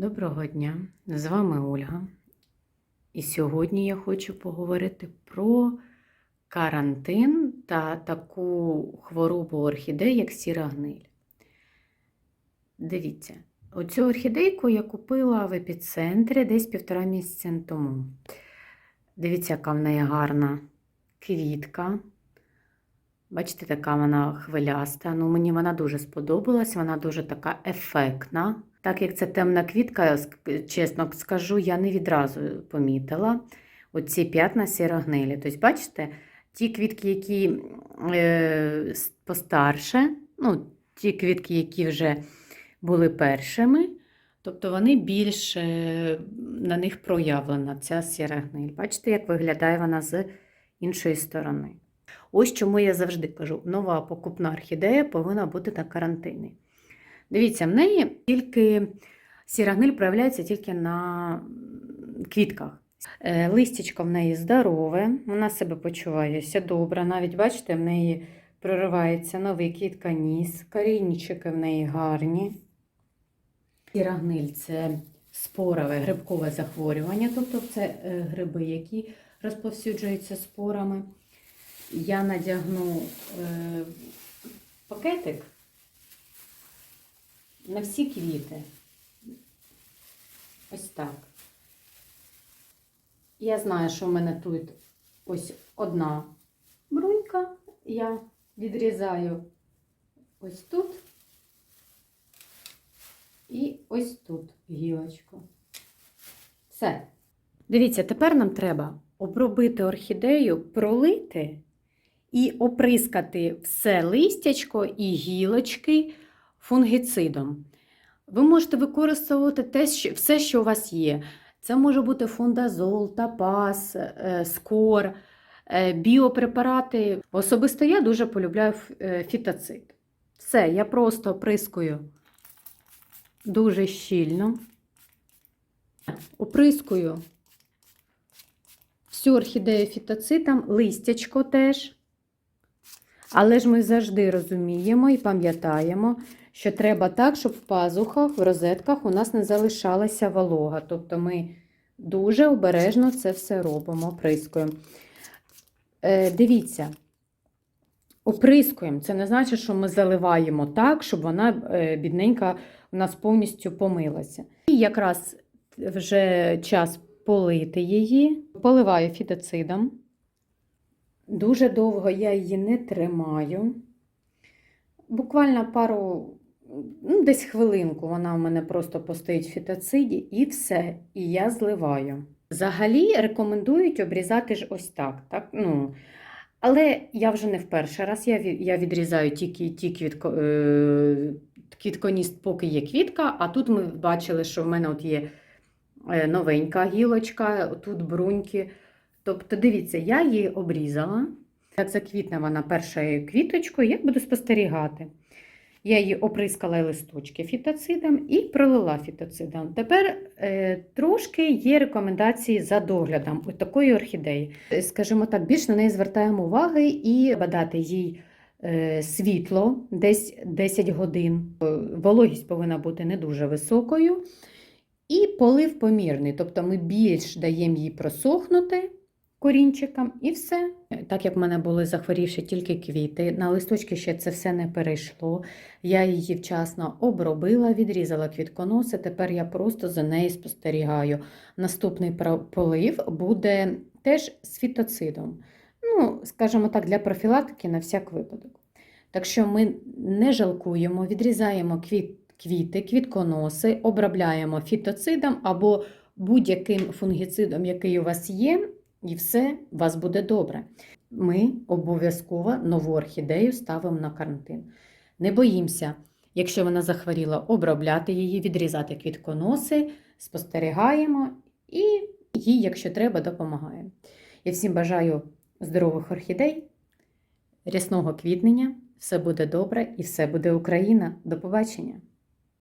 Доброго дня! З вами Ольга. І сьогодні я хочу поговорити про карантин та таку хворобу орхідей, як сіра гниль. Дивіться, оцю орхідейку я купила в епіцентрі десь півтора місяця тому. Дивіться, яка в неї гарна квітка. Бачите, така вона хвиляста. Ну, мені вона дуже сподобалась, вона дуже така ефектна. Так як це темна квітка, чесно скажу, я не відразу помітила оці п'ятна сірогнилі. Тобто, бачите, ті квітки, які е, постарше, ну, ті квітки, які вже були першими, тобто вони більш е, на них проявлена ця сіра гниль. Бачите, як виглядає вона з іншої сторони. Ось чому я завжди кажу: нова покупна орхідея повинна бути на карантині. Дивіться, в неї тільки сіра гниль проявляється тільки на квітках. Е, Листячко в неї здорове, вона себе почувається добре. Навіть бачите, в неї проривається новий квітканіс, корінчики в неї гарні. Сіра гниль це спорове грибкове захворювання, тобто це е, гриби, які розповсюджуються спорами. Я надягну е, пакетик на всі квіти. Ось так. Я знаю, що в мене тут ось одна брунька. Я відрізаю ось тут і ось тут гілочку. Все. Дивіться, тепер нам треба обробити орхідею, пролити і оприскати все листячко і гілочки фунгіцидом. Ви можете використовувати те, що, все, що у вас є. Це може бути фундазол, тапас, е, скор, е, біопрепарати. Особисто я дуже полюбляю е, фітоцид. Все, я просто оприскую дуже щільно. Оприскую всю орхідею фітоцитом, листячко теж. Але ж ми завжди розуміємо і пам'ятаємо, що треба так, щоб в пазухах, в розетках у нас не залишалася волога. Тобто ми дуже обережно це все робимо, оприскуємо. Е, дивіться, оприскуємо. Це не значить, що ми заливаємо так, щоб вона, е, бідненька, у нас повністю помилася. І якраз вже час полити її, поливаю фітоцидом. Дуже довго я її не тримаю. Буквально пару, ну, десь хвилинку вона у мене просто постоїть в фітоциді і все. І я зливаю. Взагалі рекомендують обрізати ж ось так. так? Ну, але я вже не в перший раз. Я, я відрізаю тільки ті квітко, е, квітконіст, поки є квітка, а тут ми бачили, що в мене от є е, новенька гілочка, тут бруньки. Тобто, дивіться, я її обрізала. Як заквітне вона першою квіточкою, я буду спостерігати. Я її оприскала листочки фітоцидом і пролила фітоцидом. Тепер е, трошки є рекомендації за доглядом от такої орхідеї. Е, Скажімо так, більш на неї звертаємо уваги і бадати їй е, світло десь 10 годин. Е, Вологість повинна бути не дуже високою. І полив помірний, тобто ми більш даємо їй просохнути корінчикам і все. Так як в мене були захворівші тільки квіти, на листочки ще це все не перейшло. Я її вчасно обробила, відрізала квітконоси. Тепер я просто за нею спостерігаю. Наступний полив буде теж з фітоцидом. Ну, скажімо так, для профілактики на всяк випадок. Так що ми не жалкуємо, відрізаємо квіт, квіти, квітконоси, обробляємо фітоцидом або будь-яким фунгіцидом, який у вас є, і все у вас буде добре. Ми обов'язково нову орхідею ставимо на карантин. Не боїмося, якщо вона захворіла, обробляти її, відрізати квітконоси, спостерігаємо і їй, якщо треба, допомагаємо. Я всім бажаю здорових орхідей, рясного квітнення. Все буде добре і все буде Україна. До побачення!